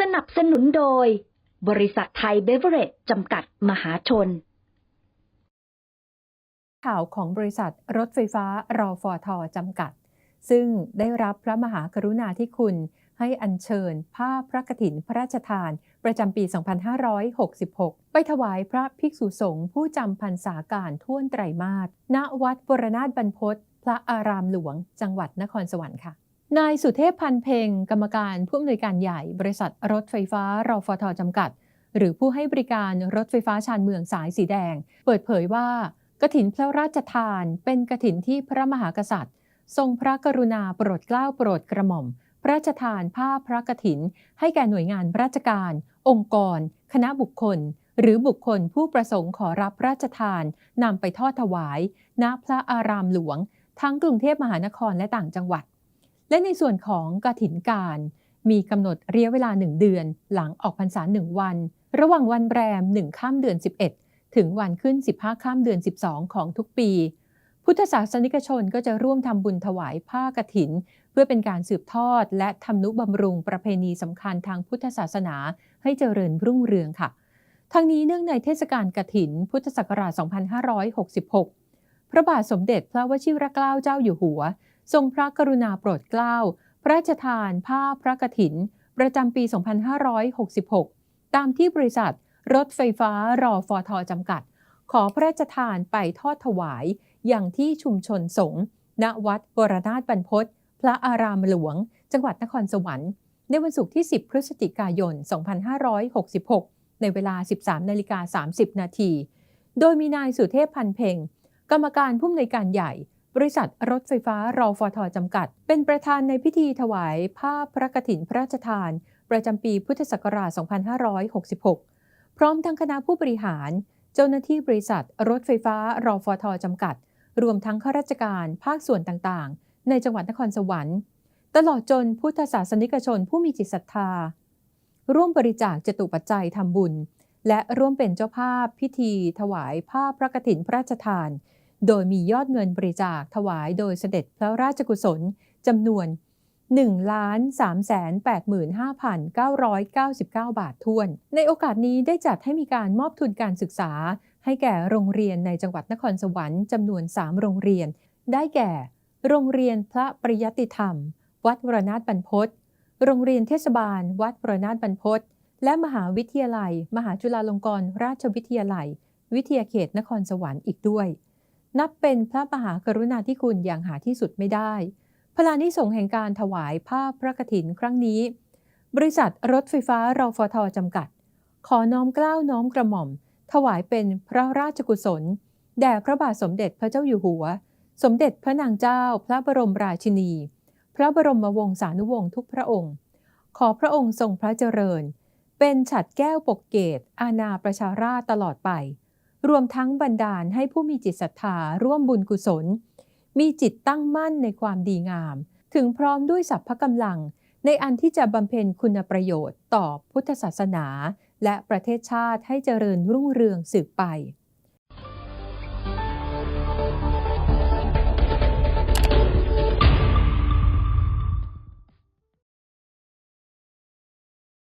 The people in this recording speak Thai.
สนับสนุนโดย บริษัทไทยเบเวอเรจจำกัดมหาชน ข่าวของบริษัทรถไฟฟ้ารอฟอทอจำกัด ซึ่งได้รับพระมหากรุณาธิคุณ ให้อัญเชิญผ้าพระกฐินพระราชทาน ประจำปี 2566 ไปถวายพระภิกษุสงฆ์ผู้จำพรรษาการท่วนไตรมาสณวัดบรนาถบรรพตพระอารามหลวง จังหวัดนครสวรรค์ค่ะ นายสุเทพพันเพ็งกรรมการผู้อำนวยการใหญ่ บริษัทรถไฟฟ้ารอฟทจำกัด หรือผู้ให้บริการรถไฟฟ้าชานเมืองสายสีแดง เปิดเผยว่ากฐินพระราชทานเป็นกฐินที่พระมหากษัตริย์ ทรงพระกรุณาโปรดเกล้าโปรดกระหม่อม พระราชทานผ้าพระกฐิน ให้แก่หน่วยงานราชการ องค์กร คณะบุคคล หรือบุคคลผู้ประสงค์ขอรับพระราชทานนำไปทอดถวาย ณพระอารามหลวง ทั้งกรุงเทพมหานครและต่างจังหวัด และในส่วนของกฐินการ มีกำหนดเระยะเวลา 1 เดือน หลังออกพรรษา 1 วัน ระหว่างวันแรม 1 ข้ามเดือน 11 ถึงวันขึ้น 15 ข้ามเดือน 12 ของทุกปี พุทธศาสนิกชนก็จะร่วมทำบุญถวายผ้ากฐิน เพื่อเป็นการสืบทอด และทำนุบำรุงประเพณีสำคัญทางพุทธศาสนาให้เจริญรุ่งเรืองค่ะทั้งนี้เนื่องในเทศกาลกฐิน พุทธศักราช 2566 พระบาทสมเด็จพระวชิรเกล้าเจ้าอยู่หัว ทรงพระกรุณาโปรดเกล้า พระราชทานผ้าพระกฐิน ประจำปี 2566 ตามที่บริษัท รถไฟฟ้ารอฟอทอจำกัด ขอพระราชทานไปทอดถวายอย่างที่ชุมชนสงฆ์ณวัดบรนาถบรรพตพระอารามหลวง จังหวัดนครสวรรค์ ในวันศุกร์ที่ 10 พฤศจิกายน 2566 ในเวลา 13นาฬิกา30 นาที โดยมีนายสุเทพพันเพ็งกรรมการผู้อำนวยการใหญ่ บริษัทรถไฟฟ้ารอฟอทอจำกัด เป็นประธานในพิธีถวายผ้าพระกฐินพระราชทาน ประจำปีพุทธศักราช 2566 พร้อมทั้งคณะผู้บริหาร เจ้าหน้าที่บริษัทรถไฟฟ้ารอฟอทอจำกัด รวมทั้งข้าราชการภาคส่วนต่างๆ ในจังหวัดนครสวรรค์ ตลอดจนพุทธศาสนิกชนผู้มีจิตศรัทธา ร่วมบริจาคจตุปัจจัยทำบุญ และร่วมเป็นเจ้าภาพพิธีถวายผ้าพระกฐินพระราชทาน โดยมียอดเงินบริจาคถวายโดยเสด็จพระราชกุศลจำนวน 1 3 8 5 9 9 9 บาททวน ในโอกาสนี้ได้จัดให้มีการมอบทุนการศึกษา ให้แก่โรงเรียนในจังหวัดนครสวรรค์จำนวน 3 โรงเรียน ได้แก่ โรงเรียนพระปริยติธรรม วัดวรนาถบรรพตโรงเรียนเทศบาล วัดวรนาถบรรพตและมหาวิทยาลัย มหาจุฬาลงกรณราชวิทยาลัย วิทยาเขตนครสวรรค์อีกด้วย นับเป็นพระมหากรุณาธิคุณอย่างหาที่สุดไม่ได้ พลานิสงแห่งการถวายผ้าพระกฐินครั้งนี้ บริษัทรถไฟฟ้ารอฟทจำกัด ขอน้อมเกล้าน้อมกระหม่อม ถวายเป็นพระราชกุศล แด่พระบาทสมเด็จพระเจ้าอยู่หัว สมเด็จพระนางเจ้า พระบรมราชินี พระบรมวงศานุวงศ์ทุกพระองค์ ขอพระองค์ทรงพระเจริญ เป็นฉัดแก้วปกเกตอาณาประชาราชตลอดไป รวมทั้งบันดาลให้ผู้มีจิตศรัทธาร่วมบุญกุศล มีจิตตั้งมั่นในความดีงาม ถึงพร้อมด้วยสัพพกำลัง ในอันที่จะบำเพ็ญคุณประโยชน์ต่อพุทธศาสนา และประเทศชาติให้เจริญรุ่งเรืองสืบไป